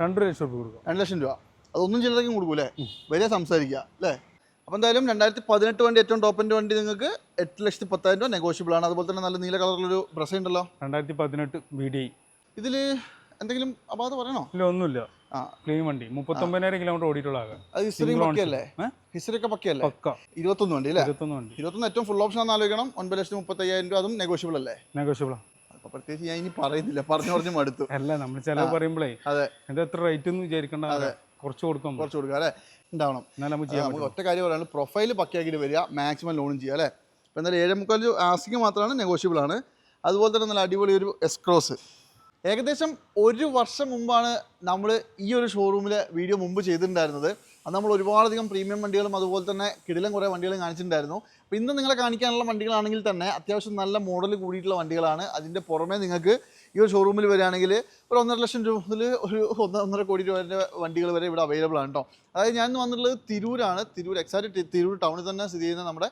രണ്ടര ലക്ഷം രൂപ കൊടുക്കും. രണ്ട് ലക്ഷം രൂപ. അതൊന്നും ചിലരേക്കും കൊടുക്കൂലേ? വരെ സംസാരിക്കുക അല്ലേ? അപ്പോൾ എന്തായാലും രണ്ടായിരത്തി പതിനെട്ട് വണ്ടി ഏറ്റവും ടോപ്പിന്റെ വണ്ടി നിങ്ങൾക്ക് എട്ട് ലക്ഷത്തി പത്തായിരം രൂപ നെഗോഷ്യബിൾ ആണ്. അതുപോലെ തന്നെ നല്ല നീല കളറിലൊരു ബ്രസ് ഉണ്ടല്ലോ? രണ്ടായിരത്തി പതിനെട്ട് ബി ഡി ഇതിൽ എന്തെങ്കിലും അപാത പറയണോ? ഇല്ല ഒന്നുമില്ല. ആ. ക്ലീൻ വണ്ടി. മുപ്പത്തൊമ്പതിനായിരം കിലോമീറ്റർ ഓടിയിട്ടുള്ള ആകെ അത് ഹിസ്റ്ററി Single പക്കയല്ലേ? ഇരുപത്തൊന്ന് വണ്ടി അല്ലേ? ഇരുപത്തൊന്ന് വണ്ടി. ഇരുപത്തൊന്ന് ഏറ്റവും ഫുൾ ഓപ്ഷൻ ആണെന്ന് ആലോചിക്കണം. ഒൻപത് ലക്ഷത്തി മുപ്പത്തയ്യായിരം രൂപ അതും നെഗോഷ്യബിൾ അല്ലേ? നെഗോഷ്യബിളാ പ്രത്യേകിച്ച് ഞാൻ ഇനി പറയുന്നില്ല. പറഞ്ഞു പറഞ്ഞു മടുത്തു. അല്ല നമ്മൾ ചിലവ് പറയുമ്പോഴേ അതെ. എത്ര റേറ്റ് എന്ന് വിചാരിക്കേണ്ട. കുറച്ച് കൊടുക്കും കുറച്ച് കൊടുക്കുക അല്ലേ? ഉണ്ടാവണം. എന്നാലും നമുക്ക് ചെയ്യാം നമുക്ക് ഒറ്റ കാര്യം പറയാനുള്ളത് പ്രൊഫൈൽ പക്കയാക്കിയിട്ട് വരിക മാക്സിമം ലോണും ചെയ്യുക അല്ലേ? അപ്പോൾ എന്തായാലും ഏഴ് മുക്കാൽ ആസ്കിങ് മാത്രമാണ് നെഗോഷ്യബിൾ ആണ്. അതുപോലെ തന്നെ നല്ല അടിപൊളി ഒരു എസ്ക്രോസ് ഏകദേശം ഒരു വർഷം മുമ്പാണ് നമ്മൾ ഈ ഒരു ഷോറൂമിൽ വീഡിയോ മുമ്പ് ചെയ്തിട്ടുണ്ടായിരുന്നത്. അത് നമ്മൾ ഒരുപാടധികം പ്രീമിയം വണ്ടികളും അതുപോലെ തന്നെ കിടിലം കുറേ വണ്ടികളും കാണിച്ചിട്ടുണ്ടായിരുന്നു. അപ്പോൾ ഇന്ന് നിങ്ങളെ കാണിക്കാനുള്ള വണ്ടികളാണെങ്കിൽ തന്നെ അത്യാവശ്യം നല്ല മോഡൽ കൂടിയിട്ടുള്ള വണ്ടികളാണ്. അതിന്റെ പുറമെ നിങ്ങൾക്ക് ഈ ഒരു ഷോറൂമിൽ വരികയാണെങ്കിൽ ഒരു ഒന്നര ലക്ഷം രൂപ മുതൽ ഒരു ഒന്ന് ഒന്നര കോടി രൂപേന്റെ വണ്ടികൾ വരെ ഇവിടെ അവൈലബിൾ ആണ് കേട്ടോ അതായത് ഞാൻ വന്നിട്ടുള്ളത് തിരൂരാണ്. തിരൂർ എക്സാക്ട് തിരൂർ ടൗണിൽ തന്നെ സ്ഥിതി ചെയ്യുന്ന നമ്മുടെ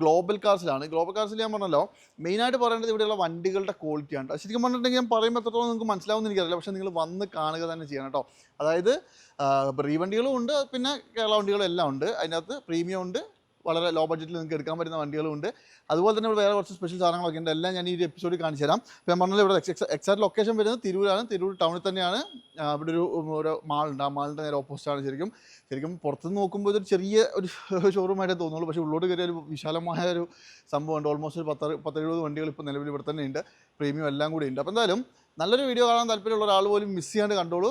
ഗ്ലോബൽ കാർസിലാണ് ഗ്ലോബൽ കാർസിൽ ഞാൻ പറഞ്ഞല്ലോ മെയിനായിട്ട് പറയേണ്ടത് ഇവിടെയുള്ള വണ്ടികളുടെ ക്വാളിറ്റിയാണ്. ശരിക്കും പറഞ്ഞിട്ടുണ്ടെങ്കിൽ ഞാൻ പറയുമ്പോൾ എത്രത്തോളം നിങ്ങൾക്ക് മനസ്സിലാവുമെന്ന് എനിക്കറിയില്ല. പക്ഷേ നിങ്ങൾ വന്ന് കാണുക തന്നെ ചെയ്യണം കേട്ടോ അതായത് റീ വണ്ടികളും ഉണ്ട് പിന്നെ കേരള വണ്ടികളും എല്ലാം ഉണ്ട്. അതിനകത്ത് പ്രീമിയം ഉണ്ട് വളരെ ലോ ബഡ്ജറ്റിൽ നിങ്ങൾക്ക് എടുക്കാൻ പറ്റുന്ന വണ്ടികളും ഉണ്ട് അതുപോലെ തന്നെ വേറെ കുറച്ച് സ്പെഷ്യൽ സാധനങ്ങളൊക്കെ ഉണ്ട്. എല്ലാം ഞാൻ ഈ എപ്പിസോഡിൽ കാണിച്ചു തരാം. ഞാൻ പറഞ്ഞത് ഇവിടെ എക്സാക്ട് ലൊക്കേഷൻ വരുന്നത് തിരൂരാണ്. തിരൂർ ടൗണിൽ തന്നെയാണ്. ഇവിടെ ഒരു ഒരു മാളുണ്ട് ആ മാളിന്റെ നേരെ ഓപ്പോസിറ്റാണ് ശരിക്കും. ശരിക്കും പുറത്തുനിന്ന് നോക്കുമ്പോൾ ഇതൊരു ചെറിയ ഒരു ഷോറൂമായിട്ടേ തോന്നുള്ളൂ. പക്ഷേ ഉള്ളോട്ട് കയറിയ ഒരു വിശാലമായ ഒരു സംഭവമുണ്ട്. ഓൾമോസ്റ്റ് ഒരു പത്ത് പത്തെഴുപത് വണ്ടികൾ ഇപ്പോൾ നിലവിൽ ഇവിടെ തന്നെ ഉണ്ട്. പ്രീമിയം എല്ലാം കൂടി ഉണ്ട്. അപ്പോൾ എന്തായാലും നല്ലൊരു വീഡിയോ കാണാൻ താല്പര്യമുള്ള ഒരാൾ പോലും മിസ് ചെയ്യാണ്ട് കണ്ടോളൂ.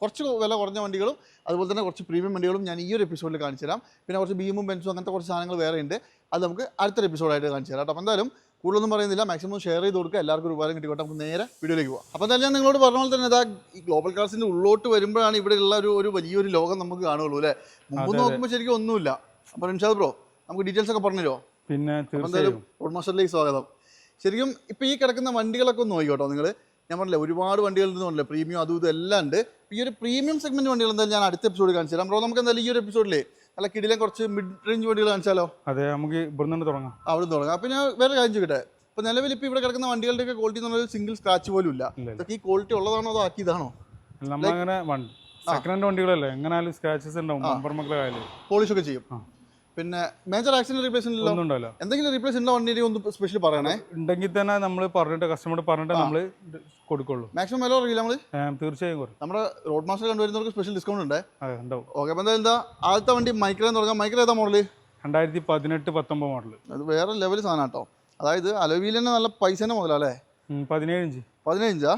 കുറച്ച് വില കുറഞ്ഞ വണ്ടികളും അതുപോലെ തന്നെ കുറച്ച് പ്രീമിയം വണ്ടികളും ഞാൻ ഈ ഒരു എപ്പിസോഡിൽ കാണിച്ചു തരാം. പിന്നെ കുറച്ച് ബീമും ബെൻസും അങ്ങനത്തെ കുറച്ച് സാധനങ്ങൾ വേറെ ഉണ്ട്. അത് നമുക്ക് അടുത്തൊരു എപ്പിസോഡായിട്ട് കാണിച്ചു തരാം അപ്പോൾ എന്തായാലും കൂടുതലൊന്നും പറയുന്നില്ല. മാക്സിമം ഷെയർ ചെയ്ത് കൊടുക്കുക. എല്ലാവർക്കും ഒരു ഉപകാരം കിട്ടിക്കോട്ടെ. നമുക്ക് നേരെ വീഡിയോയിലേക്ക് പോകാം അപ്പോൾ എന്തായാലും ഞാൻ നിങ്ങളോട് പറഞ്ഞ പോലെ തന്നെ ഇതാ ഈ ഗ്ലോബൽ കാർസിന്റെ ഉള്ളോട്ട് വരുമ്പോഴാണ് ഇവിടെയുള്ള ഒരു ഒരു വലിയൊരു ലോകം നമുക്ക് കാണുള്ളൂ അല്ലേ? മുമ്പ് നോക്കുമ്പോൾ ശരിക്കും ഒന്നുമില്ല. അപ്പോൾ റിൻഷാദ് ബ്രോ നമുക്ക് ഡീറ്റെയിൽസ് ഒക്കെ പറഞ്ഞു തരുമോ പിന്നെ എന്തായാലും ഓൾമോസ്റ്റ് റോഡ് സ്വാഗതം. ശരിക്കും ഇപ്പോൾ ഈ കിടക്കുന്ന വണ്ടികളൊക്കെ ഒന്ന് നോക്കിക്കോട്ടോ നിങ്ങൾ ഞാൻ പറഞ്ഞില്ല ഒരുപാട് വണ്ടികൾ പറഞ്ഞില്ലേ പ്രീമിയം അതും ഇതും എല്ലാം ഉണ്ട്. ഈ ഒരു പ്രീമിയം സെഗ്മെന്റ് വണ്ടികൾ എന്തായാലും ഞാൻ അടുത്ത എപ്പിസോഡ് കാണിച്ചു തരാം. ബ്രോ നമുക്ക് എന്തായാലും ഈ ഒരു എപ്പിസോഡിലേ നല്ല കിടിലെ കുറച്ച് മിഡ് റേഞ്ച് വണ്ടികൾ കാണിച്ചാലോ? അതെ നമുക്ക് ഇവിടെ നിന്ന് തുടങ്ങാം. അവിടെ തുടങ്ങാം. അപ്പോൾ ഞാൻ വേറെ കാര്യം ചോദിക്കട്ടെ? ഇപ്പോൾ നിലവിൽ ഇപ്പോൾ ഇവിടെ കിടക്കുന്ന വണ്ടികളുടെയൊക്കെ ക്വാളിറ്റി എന്ന് പറഞ്ഞാൽ സിംഗിൾ സ്ക്രാച്ച് പോലും ഇല്ല. ഇതൊക്കെ ഈ ക്വാളിറ്റി ഉള്ളതാണോ അതോ ആക്കിയതാണോ? നമ്മളങ്ങനെ സെക്കൻഡ് ഹാൻഡ് വണ്ടികളല്ലേ എങ്ങനെയാലും സ്ക്രാച്ചസ് ഉണ്ടാവും പോളിഷ് ഒക്കെ ചെയ്യും. പിന്നെ മേജർ ആക്സിഡന്റ് റിപ്ലേസ് ഉണ്ടല്ലോ എന്തെങ്കിലും റീപ്ലേസ് ഉണ്ടോ വണ്ടി ഒന്ന് സ്പെഷ്യൽ പറയണേ? ഉണ്ടെങ്കിൽ തന്നെ നമ്മൾ പറഞ്ഞിട്ട് കസ്റ്റമർ പറഞ്ഞിട്ട് നമ്മൾ കൊടുക്കുള്ളൂ. മാക്സിമം വില അറിയില്ല നമ്മൾ തീർച്ചയായും കുറയും. നമ്മുടെ റോഡ് മാസ്റ്റർ കണ്ടുവരുന്നവർക്ക് സ്പെഷ്യൽ ഡിസ്കൗണ്ട് ഉണ്ട്? ഓക്കെ അപ്പോൾ എന്താ ആദ്യത്തെ വണ്ടി മൈക്രോ എന്ന് പറഞ്ഞാൽ മൈക്രോ ഏതാ മോഡൽ രണ്ടായിരത്തി പതിനെട്ട് പത്തൊമ്പത് മോഡൽ അത് വേറെ ലെവൽ സാധനം കേട്ടോ അതായത് അലോവിയിൽ തന്നെ നല്ല പൈസ തന്നെ മുതലല്ലേ പതിനേഴ് ഇഞ്ചാ.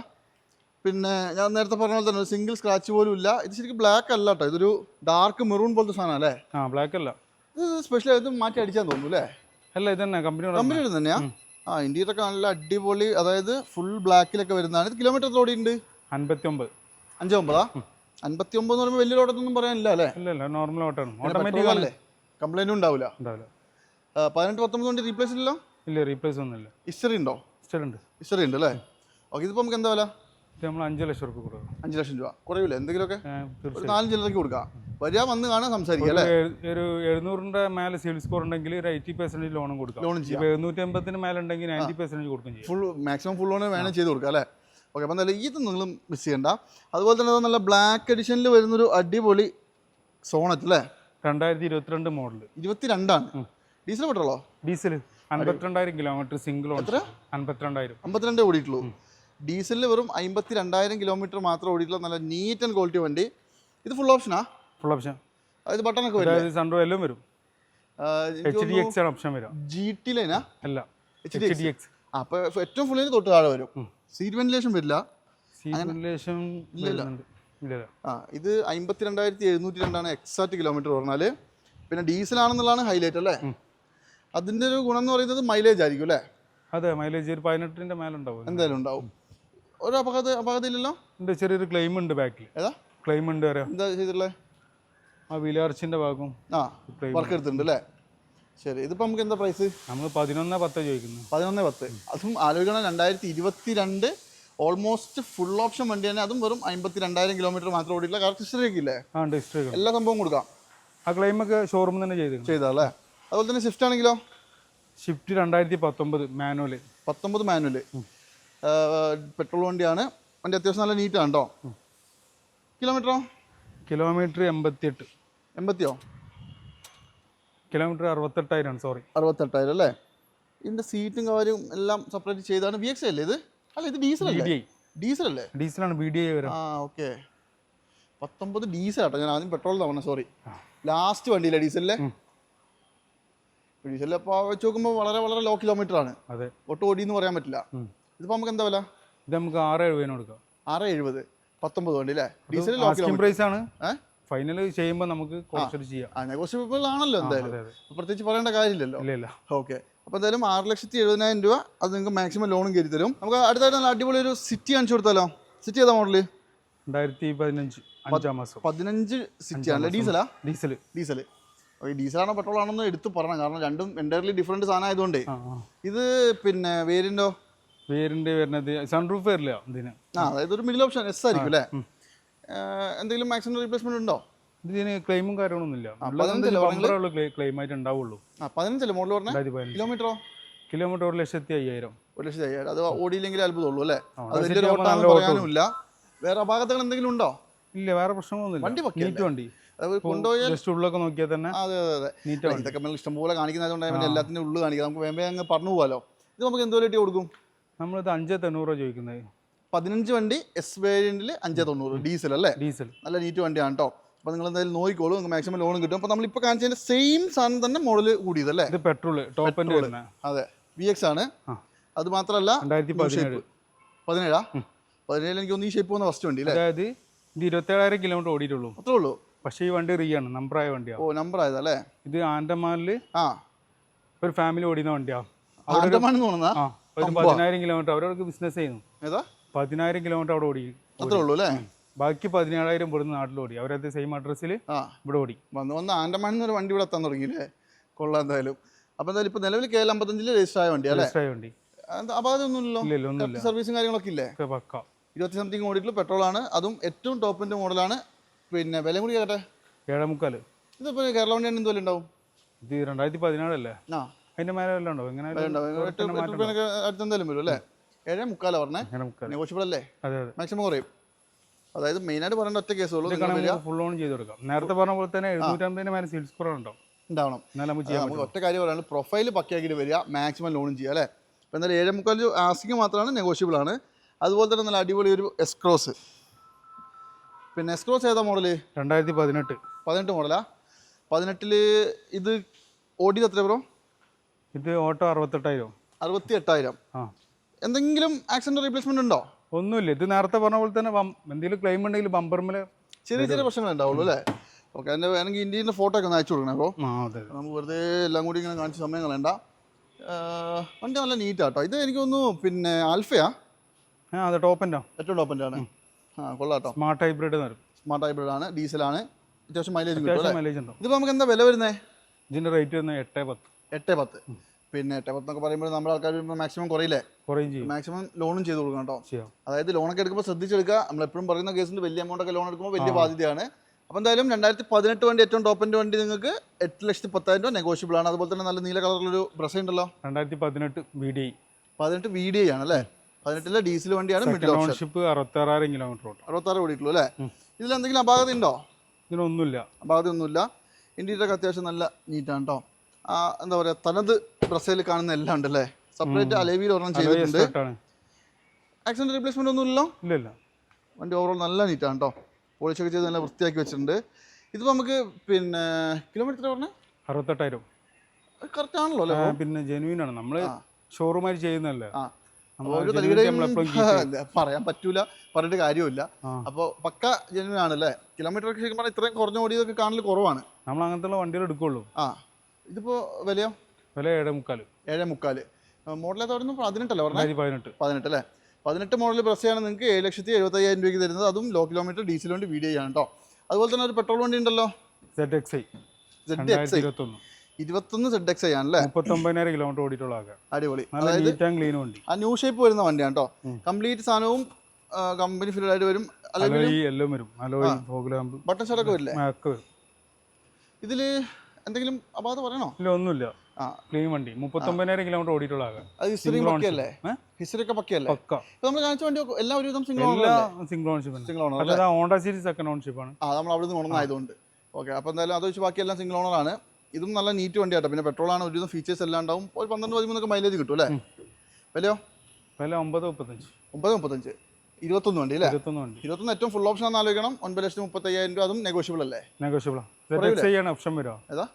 പിന്നെ ഞാൻ നേരത്തെ പറഞ്ഞ പോലെ തന്നെ സിംഗിൾ സ്ക്രാച്ച് പോലും ഇല്ല. ഇത് ശരിക്കും ബ്ലാക്ക് അല്ല കേട്ടോ ഇതൊരു ഡാർക്ക് മെറൂൺ പോലത്തെ സാധനം അല്ലേ? ആ ബ്ലാക്ക് അല്ല. ഇത് സ്പെഷ്യൽ മാറ്റി അടിച്ചാൽ തോന്നുന്നു അല്ലേ? അല്ല ഇതന്നെ കമ്പനി കമ്പനി തന്നെയാ? ആ ഇന്ത്യയിലൊക്കെ ഒക്കെ നല്ല അടിപൊളി അതായത് ഫുൾ ബ്ലാക്കിലൊക്കെ വരുന്നതാണ്. ഇത് കിലോമീറ്റർ എത്ര ഉണ്ട് അൻപത്തി ഒമ്പത് അഞ്ച് ഒമ്പതാ അൻപത്തി ഒമ്പത് എന്ന് പറയുമ്പോൾ വലിയ ഓട്ടത്തൊന്നും പറയാനില്ല അല്ലേ? അല്ല നോർമൽ ഓട്ടാണ് Petrol ഓട്ടോമാറ്റിക് അല്ലേ? കംപ്ലൈന്റും ഉണ്ടാവില്ല. ഉണ്ടാവില്ല പതിനെട്ട് പത്തൊമ്പത് കൊണ്ട് റീപ്ലേസ് ഇല്ലല്ലോ? ഇല്ല റീപ്ലേസ് ഒന്നുമില്ല. ഹിസ്റ്ററി ഉണ്ടോ? ഹിസ്റ്ററി ഉണ്ട്. ഹിസ്റ്ററി ഉണ്ട് അല്ലേ? ഓക്കെ ഇതിപ്പോൾ നമുക്ക് എന്താ വില? ഇത് നമ്മൾ അഞ്ച് ലക്ഷം രൂപ കൊടുക്കാം. അഞ്ച് ലക്ഷം രൂപ. കുറയില്ല എന്തെങ്കിലുമൊക്കെ? ഒരു നാലഞ്ച് ലക്ഷം കൊടുക്കാം. വരിക വന്ന് കാണാൻ സംസാരിക്കുക അല്ലേ? ഒരു എഴു- ഒരു എഴുന്നൂറിന്റെ മേലെ സിവിൽ സ്കോർ ഉണ്ടെങ്കിൽ ഒരു എയ്റ്റി പെർസെന്റേജ് ലോണും കൊടുക്കാം. ലോണും ചെയ്യാം. എഴുന്നൂറ്റി അമ്പത്തിന് മേലെ ഉണ്ടെങ്കിൽ നയന്റി പെർസെന്റേജ് കൊടുക്കും ചെയ്യും. ഫുൾ മാക്സിമം ഫുൾ ലോൺ വേണം ചെയ്ത് കൊടുക്കുക അല്ലേ? ഓക്കെ അപ്പം നല്ല ഇത് നിങ്ങൾ മിസ് ചെയ്യണ്ട. അതുപോലെ തന്നെ നല്ല ബ്ലാക്ക് എഡിഷനിൽ വരുന്നൊരു അടിപൊളി സോണറ്റ് അല്ലേ? രണ്ടായിരത്തി ഇരുപത്തിരണ്ട് മോഡൽ ഇരുപത്തി രണ്ടാണ് ഡീസൽ പെട്രോളോ? ഡീസൽ അൻപത്തിരണ്ടായിരം കിലോമീറ്റർ സിംഗിൾ എത്ര? അൻപത്തിരണ്ടായിരം. അമ്പത്തിരണ്ടേ ഓടിയിട്ടുള്ളൂ. ഡീസലിൽ വെറും അമ്പത്തി രണ്ടായിരം കിലോമീറ്റർ മാത്രം ഓടിയിട്ടുള്ള നല്ല നീറ്റ് ആൻഡ് ക്വാളിറ്റി വണ്ടി. ഇത് ഫുൾ ഓപ്ഷനാ ഫുൾ ഓപ്ഷൻ ആണെന്നുള്ളതാണ് ബട്ടണൊക്കെ വരും എല്ലാം വരും. എച്ച് ഡി എക്സ് ആണ് ഓപ്ഷൻ വരാം ജി ടി ലൈനാ അല്ല HDX. എച്ച് ഡി എക്സ് അപ്പോൾ ഏറ്റവും ഫുള്ളിന് തൊട്ട് താഴെ വരും. സീറ്റ് വെന്റിലേഷൻ വരില്ല. ഇല്ല ആ ഇത് അമ്പത്തി രണ്ടായിരത്തി എഴുന്നൂറ്റി രണ്ടാണ് എക്സാക്ട് കിലോമീറ്റർ പിന്നെ ഡീസലാണെന്നുള്ളതാണ് ഹൈലൈറ്റ് അല്ലേ അതിന്റെ ഒരു ഗുണം എന്ന് പറയുന്നത് മൈലേജ് ആയിരിക്കും അല്ലേ? അതെ മൈലേജ് ഒരു പതിനെട്ടിന്റെ മേലെ ഉണ്ടാവും എന്തായാലും ഉണ്ടാവും. ഒരു അപകട അപകടമില്ലല്ലോ ചെറിയൊരു ക്ലെയിം ഉണ്ട് ബാക്കിൽ ഏതാ? ക്ലെയിം ഉണ്ട് എന്താ ചെയ്തിട്ടുള്ളത് ആ വീലാർച്ചിന്റെ ഭാഗം ആ വർക്ക് എടുത്തിട്ടുണ്ട് അല്ലേ? ശരി. ഇതിപ്പോ നമുക്ക് എന്താ പ്രൈസ് നമ്മൾ പതിനൊന്ന് പത്ത് ചോദിക്കുന്നു. പതിനൊന്ന് പത്ത്. അതും ആലോചിക്കണം രണ്ടായിരത്തി ഇരുപത്തി രണ്ട് ഓൾമോസ്റ്റ് ഫുൾ ഓപ്ഷൻ വണ്ടി തന്നെ. അതും വെറും അമ്പത്തി രണ്ടായിരം കിലോമീറ്റർ മാത്രം ഓടിയില്ല കാരണം ഹിസ്റ്ററിയൊക്കെ ഇല്ലേ? ആ ഉണ്ട് ഹിസ്റ്ററി എല്ലാ സംഭവം കൊടുക്കാം. ആ ക്ലെയിം ഒക്കെ ഷോറൂമിൽ തന്നെ ചെയ്തു ചെയ്താല്ലേ അതുപോലെ തന്നെ സ്വിഫ്റ്റ് ആണെങ്കിലോ? സ്വിഫ്റ്റ് രണ്ടായിരത്തി പത്തൊമ്പത് മാനുവൽ പത്തൊമ്പത് മാനുവൽ പെട്രോൾ വണ്ടിയാണ്. വണ്ടി അത്യാവശ്യം നല്ല നീറ്റാണ് കേട്ടോ കിലോമീറ്ററോ കിലോമീറ്റർ എൺപത്തിയെട്ട്. എൺപത്തിയോ? കിലോമീറ്റർ അറുപത്തെട്ടായിരമാണ് സോറി അറുപത്തെട്ടായിരം അല്ലേ? ഇതിന്റെ സീറ്റും കാര്യവും എല്ലാം സെപ്പറേറ്റ് ചെയ്താണ്. വി എക്സ് അല്ലേ ഇത്? അല്ല ഇത് ഡീസൽ അല്ലേ? ഡീസൽ അല്ലേ? ഡീസലാണ് ബി ഡി ഐ വരും. ആ ഓക്കെ പത്തൊമ്പത് ഡീസൽ ആട്ടോ. ഞാൻ ആദ്യം പെട്രോൾ തവണ സോറി ലാസ്റ്റ് വണ്ടിയില്ലേ ഡീസലിലെ ഡീസലിൽ അപ്പോൾ വെച്ച് നോക്കുമ്പോൾ വളരെ വളരെ ലോ കിലോമീറ്റർ ആണ്. അതെ. ഒട്ടും എന്ന് പറയാൻ പറ്റില്ല. ഇതിപ്പോൾ നമുക്ക് എന്താ വില? ഇത് നമുക്ക് ആറ് എഴുപതിന് കൊടുക്കാം. ആറ് എഴുപത്. പത്തൊമ്പത് വണ്ടി അല്ലേ? ഡീസൽ ലോ കിലോമീറ്റർ പ്രൈസ് ആണ്. ഏ? ഫൈനൽ ചെയ്യുമ്പോൾ നമുക്ക് കുറച്ചൊരു ചെയ്യാം. ആ നെഗോഷ്യബിൾ ആണല്ലോ എന്തായാലും. പ്രത്യേകിച്ച് പറയേണ്ട കാര്യമില്ലല്ലോ. ഇല്ല ഇല്ല. ഓക്കെ അപ്പോൾ എന്തായാലും ആറ് ലക്ഷത്തി എഴുപതിനായിരം രൂപ അത് നിങ്ങൾക്ക് മാക്സിമം ലോണും കയറി തരും. നമുക്ക് അടുത്തായിട്ട് നല്ല അടിപൊളി ഒരു സിറ്റി കാണിച്ചു കൊടുത്താലോ? സിറ്റി ഏതാ മോഡൽ രണ്ടായിരത്തി പതിനഞ്ച് അഞ്ചാം മാസം. പതിനഞ്ച് സിറ്റി ആണല്ലേ? ഡീസലാ? ഡീസൽ ഡീസൽ ഓക്കെ ഡീസലാണോ പെട്രോൾ ആണെന്ന് എടുത്ത് പറയണം. കാരണം രണ്ടും എന്റയർലി ഡിഫറെന്റ് സാധനം ആയതുകൊണ്ടേ ഇത് പിന്നെ വേരിന്റെ വേരിന്റെ വരുന്നത് സൺറൂഫ് വരില്ല ഇതിന്. ആ അതായത് ഒരു മിഡിൽ ഓപ്ഷൻ എസ് ആയിരിക്കും അല്ലേ? എന്തെങ്കിലും മാക്സിമം റീപ്ലേസ്മെന്റ് ഉണ്ടോ? ഇതിന് ക്ലെയിമും കാര്യങ്ങളൊന്നുമില്ല. ക്ലെയിം ആയിട്ട് ഉണ്ടാവുള്ളൂ. പതിനഞ്ചല്ലേ മോഡൽ കിലോമീറ്ററോ കിലോമീറ്റർ ഒരു ലക്ഷത്തി അയ്യായിരം. ഒരു ലക്ഷത്തി അയ്യായിരം. അത് ഓടിയില്ലെങ്കിൽ അത്ഭുതമുള്ളൂ അല്ലേ? അത് വലിയൊരു ഓട്ടാണെന്ന് പറയാനുമില്ല. വേറെ അപാകതകൾ എന്തെങ്കിലും ഉണ്ടോ? ഇല്ല വേറെ പ്രശ്നമൊന്നുമില്ല വണ്ടി നീറ്റ് വണ്ടി. അതായത് കൊണ്ടുപോയാൽ ജസ്റ്റ് ഉള്ളൊക്കെ നോക്കിയാൽ തന്നെ ആ, അതെ അതെ അതെ. നീറ്റ് വണ്ടി. ഇതൊക്കെ നമ്മൾ ഇഷ്ടംപോലെ കാണിക്കുന്നതുകൊണ്ട് പിന്നെ എല്ലാത്തിനും ഉള്ളു കാണിക്കാം നമുക്ക് വേമ്പേ അങ്ങ് പറഞ്ഞു പോകാലോ. ഇത് നമുക്ക് എന്തോ കൊടുക്കും? നമ്മളിത് അഞ്ച് തൊണ്ണൂറ് ചോദിക്കുന്നത്. പതിനഞ്ച് വണ്ടി എസ് വേരിയന്റിൽ അഞ്ച് തൊണ്ണൂറ് ഡീസൽ അല്ലേ? ഡീസൽ നല്ല നീറ്റ് വണ്ടിയാണ് കേട്ടോ അപ്പോൾ നിങ്ങൾ എന്തായാലും നോക്കിക്കോളൂ നിങ്ങൾക്ക് മാക്സിമം ലോൺ കിട്ടും. അപ്പോൾ നമ്മളിപ്പോൾ കാണിച്ചതിന്റെ സെയിം സാധനം തന്നെ മോഡൽ കൂടിയതല്ലേ? ഇത് പെട്രോൾ ടോപ്പ് അതെ. വി എക്സ് ആണ്. അത് മാത്രമല്ല പതിനേഴാ. പതിനേഴ്? പതിനേഴിൽ എനിക്ക് ഒന്ന് ഈ ഷേപ്പ് പോകുന്ന ഫസ്റ്റ് വണ്ടി അല്ലേ? അതായത് ഇത് ഇരുപത്തേഴായിരം കിലോമീറ്റർ ഓടിയിട്ടുള്ളൂ. അത്രേ ഉള്ളൂ. പക്ഷേ ഈ വണ്ടി റീ ആണ് നമ്പർ ആയ വണ്ടിയാണ് ഓ നമ്പർ ആയതല്ലേ ഇത് ആൻഡമാനിൽ ആ. ഒരു ഫാമിലി ഓടിക്കുന്ന വണ്ടിയാണ് ആൻഡമാൻ എന്ന് തോന്നുന്ന ഒരു പതിനായിരം കിലോമീറ്റർ അവരവർക്ക് ബിസിനസ് ചെയ്യുന്നു. ഏതാ? പതിനായിരം കിലോമീറ്റർ അവിടെ ഓടി അത്രേ ഉള്ളൂ അല്ലേ? ബാക്കി പതിനേഴായിരം ഇവിടുന്ന് നാട്ടിൽ ഓടി. അവരത് സെയിം അഡ്രസ്സിൽ ഇവിടെ ഓടി. വന്ന് വന്ന് ആൻഡമാൻ എന്നൊരു വണ്ടി ഇവിടെ എത്താൻ തുടങ്ങിയില്ലേ കൊള്ളാം എന്തായാലും. അപ്പോൾ എന്തായാലും ഇപ്പോൾ നിലവിൽ കെ എൽ അമ്പത്തഞ്ചിൽ രജിസ്റ്റർ ആയ വണ്ടി അല്ലേ? രജിസ്റ്റർ ആയ വണ്ടി. ഇല്ല സർവീസും കാര്യങ്ങളൊക്കെ ഇല്ലേ? പക്ക. ഇരുപത്തി സംതിങ് ഓടിയിട്ടുള്ള പെട്രോളാണ് അതും ഏറ്റവും ടോപ്പിന്റെ മോഡലാണ് പിന്നെ വില കൂടി കേട്ടെ? ഏഴേ മുക്കാൽ ഇതിപ്പോൾ കേരള വണ്ടി എന്ത് വില ഉണ്ടാവും? ഇത് രണ്ടായിരത്തി പതിനാറല്ലേ ആ. അതിന്റെ മേലെ വല്ലതും ഉണ്ടാവും എങ്ങനെ അടുത്തെന്തായാലും വരും അല്ലേ? ഏഴേ മുക്കാല പറഞ്ഞേ നെഗോഷ്യബിൾ അല്ലേ മാക്സിമം കുറയും. അതായത് മെയിൻ ആയിട്ട് പറയേണ്ട ഒറ്റ കേസ് ഫുൾ ഓൺ ചെയ്ത് കൊടുക്കാം. നേരത്തെ പറഞ്ഞ പോലെ തന്നെ എഴുന്നൂറ്റമ്പതിന് മേലെ സീൽ സ്കോർ ഉണ്ടാവും. ഉണ്ടാവണം. നമുക്ക് ഒറ്റ കാര്യം പറയുന്നത് പ്രൊഫൈൽ പക്കയാക്കിയിട്ട് വരിക മാക്സിമം ലോണും ചെയ്യുക അല്ലേ? അപ്പോൾ എന്തായാലും ഏഴേ മുക്കാൽ ആസ്കിങ് മാത്രമാണ് നെഗോഷ്യബിൾ ആണ്. അതുപോലെ തന്നെ നല്ല അടിപൊളി ഒരു എസ്ക്രോസ് പിന്നെ എസ്ക്രോസ് ഏതാ മോഡൽ രണ്ടായിരത്തി പതിനെട്ട് പതിനെട്ട് മോഡലാ പതിനെട്ടിൽ ഇത് ഓടിയത് എത്ര ബ്രോ ഇത് ഓട്ടോ അറുപത്തെട്ടായിരം. അറുപത്തി എട്ടായിരം ആ. എന്തെങ്കിലും ആക്സിഡന്റ് റീപ്ലേസ്മെന്റ് ഉണ്ടോ? ഒന്നുമില്ല. ഇത് നേരത്തെ പറഞ്ഞ പോലെ തന്നെ എന്തെങ്കിലും ക്ലെയിം ഉണ്ടെങ്കിൽ ബമ്പർമിൽ ചെറിയ ചെറിയ പ്രശ്നങ്ങൾ ഉണ്ടാവുള്ളൂ അല്ലേ? ഓക്കെ അതിന്റെ വേണമെങ്കിൽ ഇന്ത്യന്റെ ഫോട്ടോ ഒക്കെ ഒന്ന് അയച്ചു കൊടുക്കണേ അതെ നമുക്ക് വെറുതെ എല്ലാം കൂടി ഇങ്ങനെ കാണിച്ച സമയം കളയണ്ട. വണ്ടി നല്ല നീറ്റ് ആട്ടോ. ഇത് എനിക്ക് തോന്നുന്നു പിന്നെ ആൽഫയാ? ആ അതെ ടോപ്പന്റെ ഏറ്റവും ടോപ്പിന്റെ ആണ്. ആ കൊള്ളാട്ടോ. സ്മാർട്ട് ഹൈബ്രിഡ് സ്മാർട്ട് ഹൈബ്രിഡ് ആണ് ഡീസലാണ് അത്യാവശ്യം മൈലേജ് മൈലേജ് ഉണ്ടോ. ഇതിപ്പോൾ നമുക്ക് എന്താ വില വരുന്നത് ഇതിന്റെ റേറ്റ് വരുന്നത് എട്ട് പത്ത്. എട്ട് പത്ത്. പിന്നെ എട്ട് പത്ത് എന്നൊക്കെ പറയുമ്പോൾ നമ്മുടെ ആൾക്കാർ മാക്സിമം കുറയില്ലേ? മാക്സിമം ലോണും ചെയ്ത് കൊടുക്കണം കേട്ടോ. അതായത് ലോണൊക്കെ എടുക്കുമ്പോൾ ശ്രദ്ധിച്ചെടുക്കുക. നമ്മൾ എപ്പോഴും പറയുന്ന കേസിൽ വലിയ എമൗണ്ട് ഒക്കെ ലോൺ എടുക്കുമ്പോൾ വലിയ ബാധ്യതയാണ്. അപ്പോൾ എന്തായാലും രണ്ടായിരത്തി പതിനെട്ട് വണ്ടി ഏറ്റവും ടോപ്പിന്റെ വണ്ടി നിങ്ങൾക്ക് എട്ട് ലക്ഷത്തി പത്തായിരം രൂപ നെഗോഷ്യബിൾ ആണ്. അതുപോലെ തന്നെ നല്ല നീല കളറിലൊരു ബ്രസ് ഉണ്ടല്ലോ. രണ്ടായിരത്തി പതിനെട്ട് വി ഡി പതിനെട്ട് വി ഡി ഐ ആണ് അല്ലേ? പതിനെട്ടിലെ ഡീസൽ വണ്ടിയാണ് മിഡിൽ ഓൺഷിപ്പ് അറുപത്താറായിരം കിലോമീറ്റർ അറുപത്താറ് ഓടിയിട്ടുള്ളൂ അല്ലേ? ഇതിൽ എന്തെങ്കിലും അപാകത ഉണ്ടോ? ഇതിനൊന്നുമില്ല. അപാകത അപാകതയൊന്നുമില്ല ഇന്റീരിയറൊക്കെ അത്യാവശ്യം നല്ല നീറ്റാണ് കേട്ടോ എന്താ പറയുക തനത് ബ്രസയിൽ കാണുന്ന എല്ലാം ഉണ്ട് അല്ലേ സെപ്പറേറ്റ് അലേവിയിൽ ഒരെണ്ണം ചെയ്തിട്ടുണ്ട്. ആക്സിഡന്റ് റീപ്ലേസ്മെന്റ് ഒന്നും ഇല്ലല്ലോ ഇല്ല വണ്ടി ഓവറോൾ നല്ല നീറ്റാണ് കേട്ടോ പോളിഷൊക്കെ ചെയ്ത് നല്ല വൃത്തിയാക്കി വെച്ചിട്ടുണ്ട്. ഇതിപ്പോൾ നമുക്ക് പിന്നെ കിലോമീറ്റർ പറഞ്ഞു? അറുപത്തെട്ടായിരം. കറക്റ്റ് ആണല്ലോ അല്ലേ പിന്നെ ജെനുവിൻ ആണ്. നമ്മൾ ഒരു നമ്മളെപ്പോഴും keep അല്ല, പറയാൻ പറ്റൂല പറഞ്ഞിട്ട് കാര്യമില്ല. അപ്പോൾ പക്ക ജെനുവിൻ ആണല്ലേ? കിലോമീറ്റർ ഒക്കെ ശരിക്കും പറഞ്ഞാൽ ഇത്രയും കുറഞ്ഞ ഓടിയതൊക്കെ കാണൽ കുറവാണ്. നമ്മൾ അങ്ങനത്തെ വണ്ടികൾ എടുക്കുള്ളൂ. ആ. ഇതിപ്പോ വിലയോ? വില ഏഴ് മുക്കാൽ ഏഴേ മുക്കാൽ മോഡലേത് പറയുന്നത്? പതിനെട്ടല്ലേ പറഞ്ഞത് പതിനെട്ട് പതിനെട്ട്. അല്ലേ പതിനെട്ട് മോഡൽ ബസ്സാണ് നിങ്ങൾക്ക് ഏഴ് ലക്ഷത്തി എഴുപത്തയ്യായിരം രൂപയ്ക്ക് തരുന്നത്. അതും ലോ കിലോമീറ്റർ ഡീസൽ കൊണ്ട് വീഡിയോ ആണ് കേട്ടോ അതുപോലെ തന്നെ ഒരു പെട്രോൾ വണ്ടി ഉണ്ടല്ലോ? Z X I Z X I ഇരുപത്തൊന്ന് സെഡ് എക്സ് ആണല്ലേ മുപ്പത്തൊമ്പതിനായിരം കിലോമീറ്റർ ഓടിയിട്ടുള്ള അടിപൊളി ക്ലീൻ വണ്ടി. ആ ന്യൂ ഷേപ്പ് വരുന്ന വണ്ടിയാണ് കേട്ടോ കംപ്ലീറ്റ് സാധനവും കമ്പനി ഫിൽഡ് ആയിട്ട് വരും. എല്ലാം വരും. ബട്ടൺ ഷർട്ടൊക്കെ വരില്ലേ? ഇതിൽ എന്തെങ്കിലും അപാകത പറയണോ? ഇല്ല ഒന്നുമില്ല. ക്ലീൻ വണ്ടി. മുപ്പത്തൊമ്പതിനായിരം കിലോമീറ്റർ ഓടിയിട്ടുള്ള അത് ഹിസ്റ്ററി Single പക്കയല്ലേ? ഏ? ഹിസ്റ്ററി ഒക്കെ പക്കയല്ലേ? പക്ക. നമ്മൾ കാണിച്ച വണ്ടി എല്ലാ ഒരുവിധം സിംഗിൾ ഓണർ സിംഗിൾ ഓണർ അല്ലേ? അല്ലാതെ ഹോണ്ട സീരീസ് സെക്കൻഡ് ഓൺഷിപ്പ് ആണ്. ആ നമ്മൾ അവിടെ നിന്ന് ആയതുകൊണ്ട് ഓക്കെ അപ്പോൾ എന്തായാലും അത് വെച്ച് ബാക്കിയെല്ലാം സിംഗിൾ ഓണറാണ് ഇതും നല്ല നീറ്റ് വണ്ടിയാട്ടോ. പിന്നെ പെട്രോൾ ആണ് ഒരുവിധം ഫീച്ചേഴ്സ് എല്ലാം ഉണ്ടാവും. ഒരു പന്ത്രണ്ട് പതിമൂന്നൊക്കെ മൈലേജ് കിട്ടും അല്ലേ? വിലയോ? വില ഒമ്പത് മുപ്പത്തഞ്ച്. ഒമ്പത് മുപ്പത്തഞ്ച്. ഇരുപത്തൊന്ന് വണ്ടി അല്ലേ? ഇരുപത്തൊന്ന് വണ്ടി. ഇരുപത്തൊന്ന് ഏറ്റവും ഫുൾ ഓപ്ഷൻ ആലോചിക്കണം. ഒൻപത് ലക്ഷത്തി മുപ്പത്തയ്യായിരം രൂപ അതും നെഗോഷ്യബിൾ അല്ലേ? നെഗോഷ്യബിൾ ഓപ്ഷൻ വരുമോ? ഏതാ?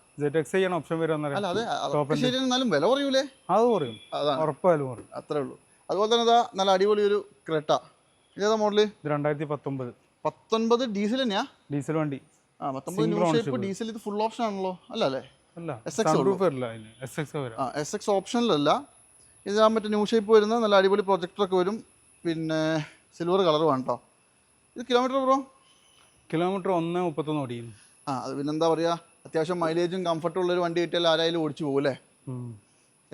ഓപ്ഷൻ എന്നാലും വില കുറയൂലേ? അത് പറയും അതാണ്. ഉറപ്പായാലും അത്രേ ഉള്ളൂ. അതുപോലെ തന്നെ ഇതാ നല്ല അടിപൊളി ഒരു ക്രെട്ട. ഇതേതാ മോഡൽ രണ്ടായിരത്തി പത്തൊമ്പത് പത്തൊൻപത് ഡീസൽ തന്നെയാ? ഡീസൽ വണ്ടി. ആ പത്തൊമ്പത് ന്യൂ ഷേപ്പ് ഡീസൽ ഇത് ഫുൾ ഓപ്ഷൻ ആണല്ലോ. അല്ല അല്ലേ? എസ് എക്സ് ഓപ്ഷനിലല്ല ഇത് ആ മറ്റേ ന്യൂ ഷേപ്പ് വരുന്ന നല്ല അടിപൊളി പ്രൊജക്ടറൊക്കെ വരും. പിന്നെ സിൽവർ കളറുമാണ് കേട്ടോ ഇത് കിലോമീറ്റർ ബ്രോ? കിലോമീറ്റർ ഒന്ന് മുപ്പത്തൊന്ന് ഓടിയും ആ അത് പിന്നെന്താ പറയുക അത്യാവശ്യം മൈലേജും കംഫർട്ടും ഉള്ളൊരു വണ്ടി കിട്ടിയാൽ ആരായാലും ഓടിച്ചു പോകും അല്ലേ.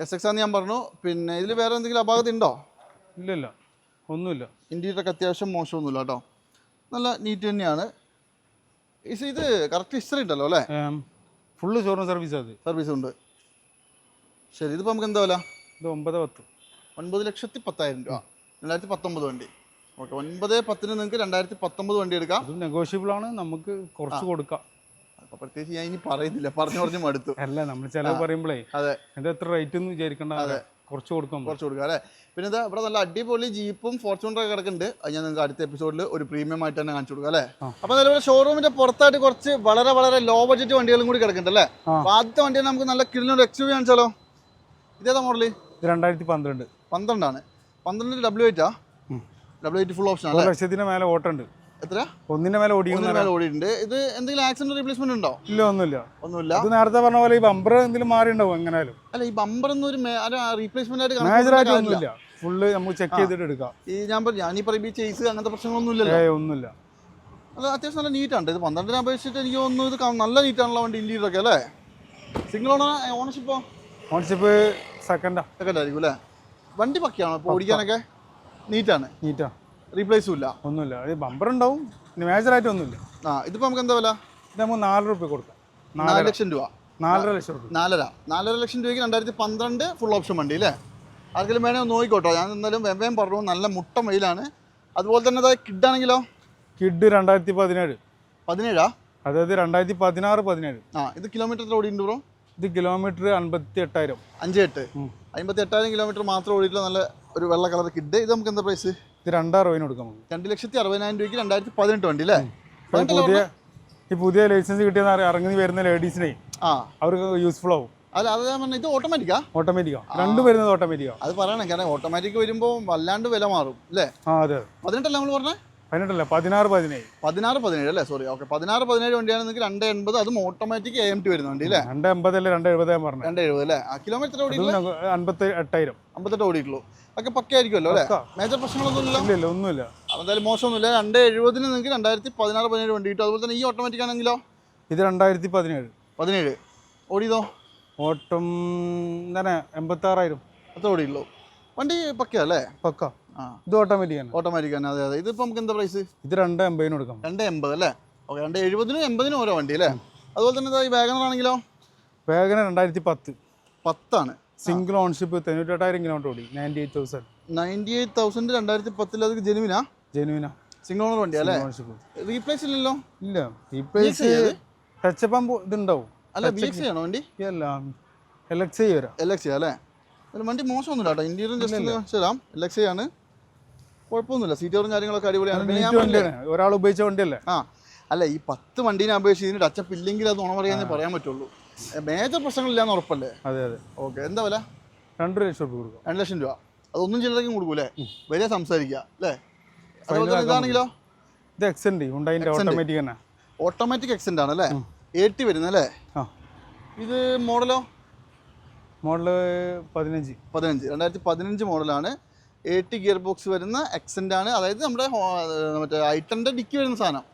എസ് എക്സ് ആന്ന് ഞാൻ പറഞ്ഞു. പിന്നെ ഇതിൽ വേറെ എന്തെങ്കിലും അപാകത ഉണ്ടോ? ഇല്ല ഇല്ല ഒന്നുമില്ല ഇന്റീരിയറൊക്കെ അത്യാവശ്യം മോശമൊന്നുമില്ല കേട്ടോ. നല്ല നീറ്റ് തന്നെയാണ്. ഇത് ഇത് കറക്റ്റ് ഹിസ്റ്ററി ഉണ്ടല്ലോ അല്ലേ? ഫുള്ള് ഷോറൂം സർവീസ് അത് സർവീസ് ഉണ്ട്. ശരി ഇതിപ്പോൾ നമുക്ക് എന്താ വില? ഇത് ഒമ്പത് പത്ത്. ഒൻപത് ലക്ഷത്തി പത്തായിരം രൂപ. രണ്ടായിരത്തി പത്തൊമ്പത് വണ്ടി. ഓക്കെ ഒൻപത് പത്തിന് നിങ്ങൾക്ക് രണ്ടായിരത്തി പത്തൊമ്പത് വണ്ടി എടുക്കാം. നെഗോഷ്യബിൾ ആണ്. നമുക്ക് കുറച്ച് കൊടുക്കാം. പ്രത്യേകിച്ച് ഞാൻ ഇനി പറയുന്നില്ല. പറഞ്ഞു പറഞ്ഞു മടുത്തു. അല്ല നമ്മൾ ചിലവ് പറയുമ്പോഴേ അതെ. എന്താ എത്ര റേറ്റ് ഒന്നും വിചാരിക്കണ്ട അതെ. കുറച്ച് കൊടുക്കും കുറച്ച് കൊടുക്കാം അല്ലേ? പിന്നെ ഇതാ ഇവിടെ നല്ല അടിപൊളി ജീപ്പും ഫോർച്യൂണറൊക്കെ കിടക്കുന്നുണ്ട്. അത് ഞാൻ നിങ്ങൾക്ക് അടുത്ത എപ്പിസോഡിൽ ഒരു പ്രീമിയം ആയിട്ട് തന്നെ കാണിച്ചു കൊടുക്കാം അല്ലേ? അപ്പൊ നിലവിലെ ഷോറൂമിന്റെ പുറത്തായിട്ട് കുറച്ച് വളരെ വളരെ ലോ ബഡ്ജറ്റ് വണ്ടികളും കൂടി കിടക്കുന്നുണ്ട് അല്ലേ? ആദ്യത്തെ വണ്ടി നമുക്ക് നല്ല കിളിനൊരു എക്സ് വി കാണിച്ചാലോ? ഇതേതാ മോഡൽ രണ്ടായിരത്തി പന്ത്രണ്ട് പന്ത്രണ്ടാണ്. പന്ത്രണ്ട് ഡബ്ല്യു എയ്റ്റാ. ഡബ്ല്യു എയ്റ്റ് ഫുൾ ഓപ്ഷൻ ലക്ഷത്തിന് മേലെ ഓട്ടമുണ്ട് എത്ര? ഒന്നിന്റെ മേലെ ഓടി ഒന്നിന് മേലെ ഓടിയിട്ടുണ്ട്. ഇത് എന്തെങ്കിലും ആക്സിഡന്റ് റീപ്ലേസ്മെന്റ് ഉണ്ടോ? ഇല്ല ഒന്നുമില്ല. ഒന്നുമില്ല. ഇത് നേരത്തെ പറഞ്ഞ പോലെ ഈ ബമ്പർ എന്തെങ്കിലും മാറി ഉണ്ടാവും എങ്ങനെയാലും. അല്ല ഈ ബമ്പർ എന്നൊരു റീപ്ലേസ്മെന്റ് ആയിട്ട് മേജർ ആയിട്ട് ഒന്നുമില്ല ഫുള്ള് നമുക്ക് ചെക്ക് ചെയ്തിട്ട് എടുക്കാം. ഈ ഞാൻ പറഞ്ഞു ഞാൻ ഈ ഈ ചേസ് അങ്ങനത്തെ പ്രശ്നങ്ങളൊന്നും ഇല്ലല്ലോ ഒന്നുമില്ല. അത് അത്യാവശ്യം നല്ല നീറ്റാണ് ഇത്. പന്ത്രണ്ടിനെ അപേക്ഷിച്ചിട്ട് എനിക്ക് തോന്നുന്നു ഇത് നല്ല നീറ്റാണല്ലോ വണ്ടി ഇന്റീരിയർ ഒക്കെ അല്ലേ? സിംഗിൾ ഓണർ ഓണർഷിപ്പോ ഓണർഷിപ്പ് സെക്കൻഡാ സെക്കൻഡ് ആയിരിക്കും അല്ലേ? വണ്ടി പക്കയാണോ? ഇപ്പോൾ ഓടിക്കാനൊക്കെ? നീറ്റാണ് നീറ്റാ റീപ്ലേസും ഇല്ല. ഒന്നുമില്ല. ഇത് ബമ്പർ ഉണ്ടാവും. പിന്നെ മേജർ ആയിട്ട് ഒന്നുമില്ല. ആ ഇതിപ്പോൾ നമുക്ക് എന്താ വില? ഇത് നമുക്ക് നാല് റുപ്യ കൊടുക്കാം. നാല് ലക്ഷം രൂപ. നാലര ലക്ഷം രൂപ നാലര. നാലര ലക്ഷം രൂപയ്ക്ക് രണ്ടായിരത്തി പന്ത്രണ്ട് ഫുൾ ഓപ്ഷൻ വണ്ടി അല്ലേ? ആർക്കെങ്കിലും വേണേ ഒന്ന് നോക്കിക്കോട്ടോ. ഞാൻ എന്തായാലും വേഗം പറഞ്ഞു നല്ല മുട്ട മെയിലാണ്. അതുപോലെ തന്നെ അതായത് കിഡാണെങ്കിലോ കിഡ് രണ്ടായിരത്തി പതിനേഴ്. പതിനേഴാ? അതായത് രണ്ടായിരത്തി പതിനാറ് പതിനേഴ്. ആ ഇത് കിലോമീറ്റർ ഓടിയിട്ടുണ്ട് ബ്രോ ഇത് കിലോമീറ്റർ അൻപത്തി എട്ടായിരം അഞ്ച് എട്ട്. അമ്പത്തി എട്ടായിരം കിലോമീറ്റർ മാത്രം ഓടിയിട്ടുള്ള നല്ല ഒരു വെള്ള കളർ കിഡ് ഇത് നമുക്ക് എന്താ പ്രൈസ് ഇത് രണ്ടായിരം രൂപയ്ക്ക് കൊടുക്കാം രണ്ട് ലക്ഷത്തി അറുപതിനായിരം രൂപയ്ക്ക് രണ്ടായിരത്തി പതിനെട്ട് വണ്ടി അല്ലേ? പുതിയ ഈ പുതിയ ലൈസൻസ് കിട്ടിയ ഇറങ്ങി വരുന്ന ലേഡീസിനെ ആ. അവർക്ക് യൂസ്ഫുൾ ആവും. അല്ല അത് ഞാൻ പറഞ്ഞത് ഓട്ടോമാറ്റിക്കാ ഓട്ടോമാറ്റിക്കാ രണ്ടും വരുന്നത് ഓട്ടോമാറ്റിക്കാ അത് പറയണം കാരണം ഓട്ടോമാറ്റിക് വരുമ്പോൾ വല്ലാണ്ട് വില മാറും അല്ലേ? ആ അതെ പതിനെട്ടല്ല നമ്മൾ പറഞ്ഞത് പതിനെട്ടല്ല? പതിനാറ് പതിനേഴ്. പതിനാറ് പതിനേഴ് അല്ലേ? സോറി ഓക്കെ പതിനാറ് പതിനേഴ് വണ്ടിയാണ് നിങ്ങൾക്ക് രണ്ട് എൺപത് അതും ഓട്ടോമാറ്റിക് എ എം ടി വരുന്ന വണ്ടി അല്ലേ? രണ്ട് എൺപത് അല്ലേ? രണ്ട് എഴുപത് ഞാൻ പറഞ്ഞത് രണ്ട് എഴുപത് അല്ലേ? ആ കിലോമീറ്റർ ഓടി അമ്പത്തി അൻപത്തി എട്ടായിരം. അമ്പത്തെട്ട് ഓടിയിട്ടുള്ളൂ. ഒക്കെ ആയിരിക്കുമല്ലോ അല്ലേ? പക്ക. മേജർ പ്രശ്നങ്ങളൊന്നും ഇല്ല ഒന്നുമില്ല. എന്തായാലും മോശമൊന്നുമില്ല. രണ്ട് എഴുപതിന് നിങ്ങൾക്ക് രണ്ടായിരത്തി പതിനാറ് പതിനേഴ് വണ്ടി കിട്ടും. അതുപോലെ തന്നെ ഈ ഓട്ടോമാറ്റിക് ആണെങ്കിലോ? ഇത് രണ്ടായിരത്തി പതിനേഴ്. പതിനേഴ്. ഓടിയതോ? ഓട്ടം തന്നെ എൺപത്താറായിരം. അത് അത്ര ഓടിയുള്ളൂ. വണ്ടി പക്കയല്ലേ പക്കാ പക്ക. ഇത് ഓട്ടോമാറ്റിക് ആണ്. ഓട്ടോമാറ്റിക് ആണ്. അതെ അതെ. ഇതിപ്പോൾ നമുക്ക് എന്താ പ്രൈസ് ഇത് രണ്ട് എൺപതിന് കൊടുക്കാം. രണ്ട് എൺപത് അല്ലേ? ഓക്കെ രണ്ട് എഴുപതിനും എൺപതിനും ഓരോ വണ്ടി അല്ലേ? അതുപോലെ തന്നെ ഈ വാഗണർ ആണെങ്കിലോ? വേഗന രണ്ടായിരത്തി പത്ത്. പത്താണ്. സിംഗിൾ ഓൺഷിപ്പ് തൊണ്ണൂറ്റെട്ടായിരം കിലോമീറ്റർ ഓടി. Ninety eight thousand ninety eight thousand രണ്ടായിരത്തി പത്തിൽ അത് ജെനുവിനാ ജെനുവിനാ സിംഗിൾ ഓണർ വണ്ടി അല്ലേ? റീപ്ലേസ് ഇല്ലല്ലോ? ഇല്ല. റീപ്ലേസ് ഇതുണ്ടാവും. അല്ല ബി എക്സ് ആണോ വണ്ടി? അല്ല എൽ എക്സ് ഐ വരാം. എൽ എക്സ് അല്ലേ? വണ്ടി മോശമൊന്നുമില്ല കേട്ടോ. ഇന്ത്യയിലും ജസ്റ്റ് ചേരാം എൽ എക്സ് ആണ്. കുഴപ്പമൊന്നുമില്ല. സീറ്ററും കാര്യങ്ങളൊക്കെ അടിപൊളിയാണ്. പിന്നെ ഞാൻ പറഞ്ഞില്ലേ? ഒരാൾ ഉപയോഗിച്ച വണ്ടിയല്ലേ? ആ അല്ല ഈ പത്ത് വണ്ടീനെ അപേക്ഷിച്ച് ഇതിന് ടച്ചപ്പ് ഇല്ലെങ്കിൽ അത് ഉണമറിയാന്നേ പറയാൻ പറ്റുള്ളൂ. മേജർ പ്രശ്നങ്ങളില്ലാന്ന് ഉറപ്പല്ലേ? അതെ അതെ. ഓക്കെ എന്താ വില? രണ്ടര ലക്ഷം രൂപ കൊടുക്കും. രണ്ട് ലക്ഷം രൂപ. അതൊന്നും ചിലരേക്കും കൊടുക്കൂലേ? വരെ സംസാരിക്കുക അല്ലേ? അതുപോലെ തന്നെ ഇതാണെങ്കിലോ? ഇത് ഉണ്ടായിന്റെ ഓട്ടോമാറ്റിക് തന്നെ. ഓട്ടോമാറ്റിക് എക്സെന്റ് ആണ് അല്ലേ ഏട്ടി വരുന്നത് അല്ലേ? ആ. ഇത് മോഡലോ? മോഡൽ പതിനഞ്ച്. പതിനഞ്ച്. രണ്ടായിരത്തി പതിനഞ്ച് മോഡലാണ്. എ ടി ഗിയർ ബോക്സ് വരുന്ന എക്സെന്റ് ആണ് അതായത് നമ്മുടെ മറ്റേ ഐറ്റന്റെ ഡിക്കി വരുന്ന സാധനം.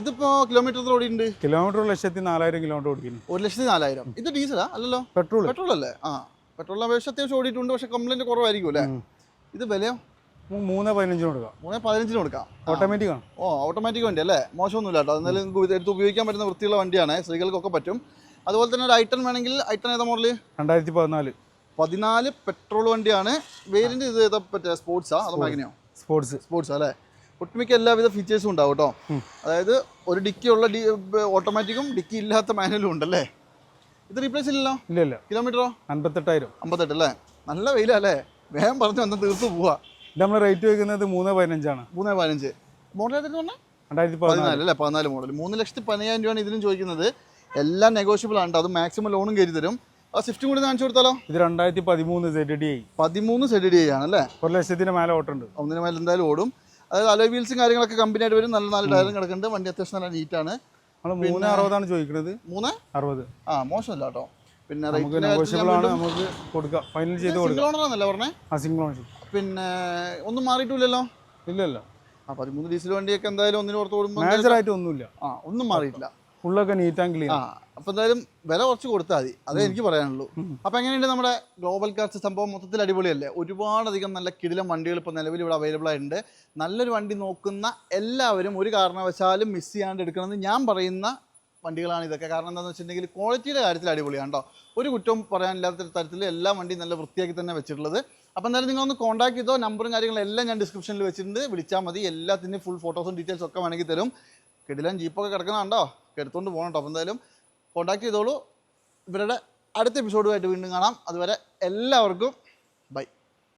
ഇതിപ്പോ കിലോമീറ്റർ ഓടിയുണ്ട് ഓടിയിട്ടുണ്ട്. കിലോമീറ്റർ ഒരു ലക്ഷത്തി നാലായിരം കിലോമീറ്റർ ഓടിക്കുന്നു. ഒരു ലക്ഷത്തി നാലായിരം. ഇത് ഡീസലാ അല്ലല്ലോ? പെട്രോൾ പെട്രോൾ അല്ലേ ആ പെട്രോൾ അപേക്ഷ അത്യാവശ്യം ഓടിയിട്ടുണ്ട് പക്ഷെ കംപ്ലൈന്റ് കുറവായിരിക്കും അല്ലേ? ഇത് വിലയോ? മൂന്ന് പതിനഞ്ചിന് കൊടുക്കാം. മൂന്ന് പതിനഞ്ചിന് കൊടുക്കാം. ഓട്ടോമാറ്റിക് ആണ്. ഓ ഓട്ടോമാറ്റിക് വണ്ടി അല്ലേ? മോശമൊന്നുമില്ല കേട്ടോ. എന്നാലും എടുത്ത് ഉപയോഗിക്കാൻ പറ്റുന്ന വൃത്തിയുള്ള വണ്ടിയാണ്. സ്ത്രീകൾക്കൊക്കെ പറ്റും. അതുപോലെ തന്നെ ഒരു ഐറ്റം വേണമെങ്കിൽ ഐറ്റം ഏതാ മോഡൽ രണ്ടായിരത്തി പതിനാല്. പതിനാല് പെട്രോൾ വണ്ടിയാണ്. വേരിയന്റ് ഇത് ഏതാ പറ്റേ സ്പോർട്സാ അതോ മാഗിനെയോ സ്പോർട്സ് സ്പോർട്സ് അല്ലേ? ഒട്ടുമിക്ക എല്ലാവിധ ഫീച്ചേഴ്സും ഉണ്ടാവും കേട്ടോ. അതായത് ഒരു ഡിക്കി ഉള്ള ഡി ഓട്ടോമാറ്റിക്കും ഡിക്കി ഇല്ലാത്ത മാനുവലും ഉണ്ടല്ലേ? ഇത് റീപ്ലേസ് ഇല്ലല്ലോ? ഇല്ല ഇല്ല. കിലോമീറ്ററോ അമ്പത്തെട്ടായിരം അമ്പത്തെട്ട് അല്ലേ? നല്ല വെയിലല്ലേ വേഗം പറഞ്ഞു വന്നാൽ തീർത്ത് പോവാ. ഇത് നമ്മൾ റേറ്റ് വെക്കുന്നത് മൂന്ന് പതിനഞ്ചാണ്. മൂന്ന് പതിനഞ്ച്. മോഡൽ ഏതൊക്കെ പറഞ്ഞാൽ രണ്ടായിരത്തി പതിനാല് അല്ലേ? പതിനാല് മോഡൽ മൂന്ന് ലക്ഷത്തി പതിനായിരം രൂപയാണ് ഇതിനും ചോദിക്കുന്നത്. എല്ലാം നെഗോഷ്യബിൾ ആണ്. അത് മാക്സിമം ലോണും കയറി തരും. ആ സ്വിഫ്റ്റും കൂടി കാണിച്ചു കൊടുത്താലോ? ഇത് രണ്ടായിരത്തി പതിമൂന്ന് സെഡ് ഡി ഐ പതിമൂന്ന് സെഡ് ഡി ആണ് അല്ലേ ഒരു ലക്ഷത്തിന് മേലെ ഓട്ടുണ്ട് ഒന്നിന് മേലെ എന്തായാലും ഓടും. അതായത് അലോ വീൽസും കാര്യങ്ങളൊക്കെ കമ്പനി ആയിട്ട് വരും. നല്ല നല്ല ടയറും കിടക്കുന്നുണ്ട്. വണ്ടി അത്യാവശ്യം നല്ല നീറ്റാണ് നമ്മൾ മൂന്ന് അറുപതാണ് ചോദിക്കുന്നത് മൂന്ന്? അറുപത്. ആ മോശമല്ല കേട്ടോ. പിന്നെ നമുക്ക് നെഗോഷ്യബിൾ ആണ്. നമുക്ക് കൊടുക്കാം. ഫൈനൽ ചെയ്ത് കൊടുക്കാം. സിംഗിൾ ഓണറാന്നല്ലേ പറഞ്ഞേ? ആ സിംഗിൾ ഓൺഷിപ്പ് പിന്നെ ഒന്നും മാറിയിട്ടില്ലല്ലോ? ഇല്ല ഇല്ല ആ പതിമൂന്ന് ഡീസൽ വണ്ടിയൊക്കെ എന്തായാലും ഒന്നിന് പുറത്ത് ഓടുമ്പോൾ മേജറായിട്ട് ഒന്നുമില്ല. ആ ഒന്നും മാറിയിട്ടില്ല. ഫുള്ളൊക്കെ നീറ്റ് ആൻഡ് ക്ലീൻ ആ അപ്പൊ എന്തായാലും വില കുറച്ച് കൊടുത്താൽ മതി. അതേ എനിക്ക് പറയാനുള്ളൂ. അപ്പൊ എങ്ങനെയുണ്ട് നമ്മുടെ ഗ്ലോബൽ കാർസ് സംഭവം മൊത്തത്തിൽ അടിപൊളിയല്ലേ? ഒരുപാടധികം നല്ല കിടിലം വണ്ടികൾ ഇപ്പോൾ നിലവിൽ ഇവിടെ അവൈലബിൾ ആയിട്ടുണ്ട്. നല്ലൊരു വണ്ടി നോക്കുന്ന എല്ലാവരും ഒരു കാരണവശാലും മിസ് ചെയ്യാണ്ട് എടുക്കണമെന്ന് ഞാൻ പറയുന്ന വണ്ടികളാണ് ഇതൊക്കെ. കാരണം എന്താണെന്ന് വെച്ചിട്ടുണ്ടെങ്കിൽ ക്വാളിറ്റിയുടെ കാര്യത്തിൽ അടിപൊളിയാണ് കേട്ടോ. ഒരു കുറ്റവും പറയാനില്ലാത്ത തരത്തിൽ എല്ലാ വണ്ടിയും നല്ല വൃത്തിയാക്കി തന്നെ വെച്ചിട്ടുള്ളത്. അപ്പോൾ എന്തായാലും നിങ്ങളൊന്ന് കോൺടാക്ട് ചെയ്തോ നമ്പറും കാര്യങ്ങളും എല്ലാം ഞാൻ ഡിസ്ക്രിപ്ഷനിൽ വെച്ചിട്ടുണ്ട്. വിളിച്ചാൽ മതി. എല്ലാത്തിന്റെയും ഫുൾ ഫോട്ടോസും ഡീറ്റെയിൽസും ഒക്കെ വേണമെങ്കിൽ തരും. കിടിലൻ ജീപ്പൊക്കെ കിടക്കുന്നുണ്ടോ എടുത്തുകൊണ്ട് പോകണം കേട്ടോ. അപ്പോൾ എന്തായാലും കോൺടാക്ട് ചെയ്തോളൂ. ഇവരുടെ അടുത്ത എപ്പിസോഡുമായിട്ട് വീണ്ടും കാണാം. അതുവരെ എല്ലാവർക്കും ബൈ